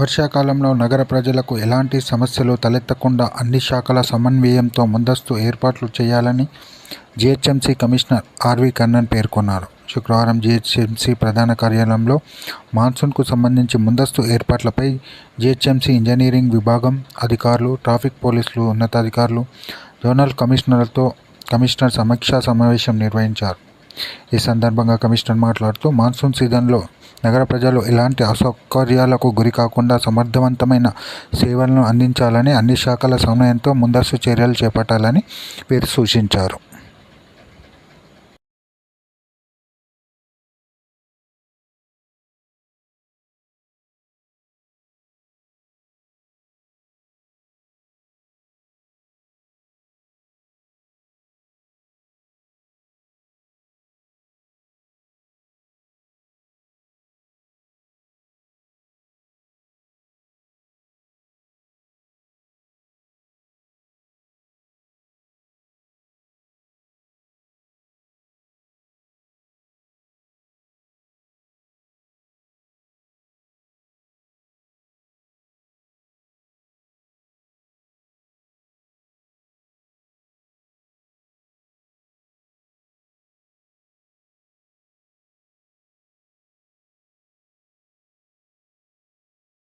వర్షాకాలంలో నగర ప్రజలకు ఎలాంటి సమస్యలు తలెత్తకుండా అన్ని శాఖల సమన్వయంతో ముందస్తు ఏర్పాట్లు చేయాలని జిహెచ్ఎంసీ కమిషనర్ ఆర్వి కన్నన్ పేర్కొన్నారు. శుక్రవారం జిహెచ్ఎంసీ ప్రధాన కార్యాలయంలో మాన్సూన్కు సంబంధించి ముందస్తు ఏర్పాట్లపై జిహెచ్ఎంసీ ఇంజనీరింగ్ విభాగం అధికారులు ట్రాఫిక్ పోలీసులు ఉన్నతాధికారులు జోనల్ కమిషనర్లతో కమిషనర్ సమీక్షా సమావేశం నిర్వహించారు. ఈ సందర్భంగా కమిషనర్ మాట్లాడుతూ మాన్సూన్ సీజన్లో నగర ప్రజలు ఎలాంటి అసౌకర్యాలకు గురి కాకుండా సమర్థవంతమైన సేవలను అందించాలని అన్ని శాఖల సమయంతో ముందస్తు చర్యలు చేపట్టాలని వీరు సూచించారు.